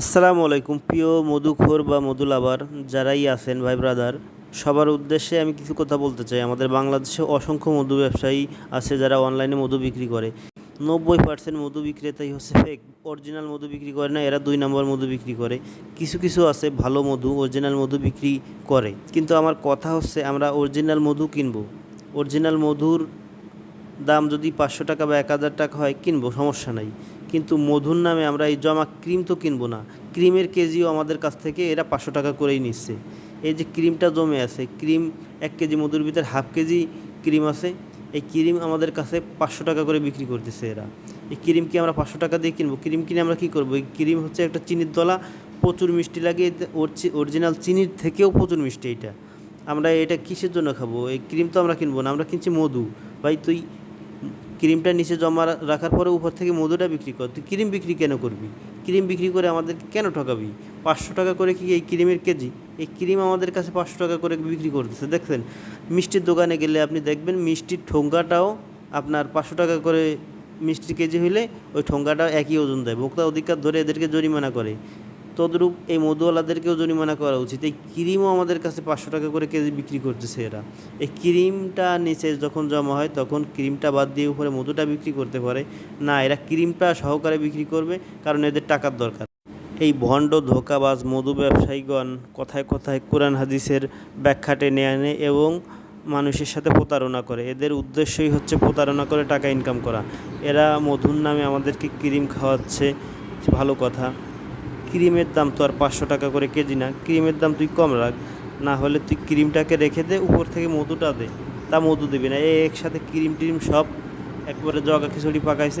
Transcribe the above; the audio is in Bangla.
আসসালামু আলাইকুম, প্রিয় মধুখোর বা মধু লাভার যারাই আছেন ভাই ব্রাদার, সবার উদ্দেশ্যে আমি কিছু কথা বলতে চাই। আমাদের বাংলাদেশে অসংখ্য মধু ব্যবসায়ী আছে যারা অনলাইনে মধু বিক্রি করে। নব্বই পার্সেন্ট মধু বিক্রেতাই হচ্ছে ফেক অরিজিনাল মধু বিক্রি করে না, এরা দুই নম্বর মধু বিক্রি করে। কিছু কিছু আছে ভালো মধু অরিজিনাল মধু বিক্রি করে। কিন্তু আমার কথা হচ্ছে আমরা অরিজিনাল মধু কিনব। অরিজিনাল মধুর দাম যদি পাঁচশো টাকা বা এক হাজার টাকা হয়, কিনবো, সমস্যা নাই। কিন্তু মধুর নামে আমরা এই জমা ক্রিম তো কিনবো না। ক্রিমের কেজিও আমাদের কাছ থেকে এরা পাঁচশো টাকা করেই নিচ্ছে। এই যে ক্রিমটা জমে আছে, ক্রিম এক কেজি মধুর ভিতরে হাফ কেজি ক্রিম আছে, এই ক্রিম আমাদের কাছে পাঁচশো টাকা করে বিক্রি করতেছে এরা। এই ক্রিম কি আমরা পাঁচশো টাকা দিয়ে কিনবো? ক্রিম কিনে আমরা কী করব? এই ক্রিম হচ্ছে একটা চিনির দলা, প্রচুর মিষ্টি লাগে, এতে অরিজিনাল চিনির থেকেও প্রচুর মিষ্টি এটা। আমরা এটা কিসের জন্য খাব? এই ক্রিম তো আমরা কিনবো না, আমরা কিনছি মধু। ভাই তুই ক্রিমটা নিচে জমা রাখার পরে উপর থেকে মধুটা বিক্রি কর। তুই ক্রিম বিক্রি কেন করবি? ক্রিম বিক্রি করে আমাদের কেন ঠকাবি? পাঁচশো টাকা করে কি এই ক্রিমের কেজি? এই ক্রিম আমাদের কাছে পাঁচশো টাকা করে বিক্রি করতেছে। দেখছেন, মিষ্টির দোকানে গেলে আপনি দেখবেন মিষ্টির ঠোঙ্গাটাও আপনার পাঁচশো টাকা করে মিষ্টির কেজি হলে ওই ঠোঙ্গাটাও একই ওজন দেয়। ভোক্তা অধিকার ধরে এদেরকে জরিমানা করে। তদ্রূপ এই মধুওয়ালাদেরকেও জরিমানা করা উচিত। এই ক্রিমও আমাদের কাছে পাঁচশো টাকা করে কেজি বিক্রি করতেছে এরা। এই ক্রিমটা নিচে যখন জমা হয়, তখন ক্রিমটা বাদ দিয়ে উপরে মধুটা বিক্রি করতে পারে। না, এরা ক্রিমটা সহকারে বিক্রি করবে, কারণ এদের টাকার দরকার। এই ভণ্ড ধোকাবাজ মধু ব্যবসায়ীগণ কথায় কথায় কোরআন হাদিসের ব্যাখ্যা টেনে আনে এবং মানুষের সাথে প্রতারণা করে। এদের উদ্দেশ্যই হচ্ছে প্রতারণা করে টাকা ইনকাম করা। এরা মধুর নামে আমাদেরকে ক্রিম খাওয়াচ্ছে, ভালো কথা। ক্রিমের দাম তো আর পাঁচশো টাকা করে কেজি না, ক্রিমের দাম তুই কম রাখ, না হলে তুই ক্রিমটাকে রেখে দে, উপর থেকে মধুটা দে। তা মধু দিবি না, এ একসাথে ক্রিম টিম সব, একবারে জগা খিচুড়ি পাকাইছে।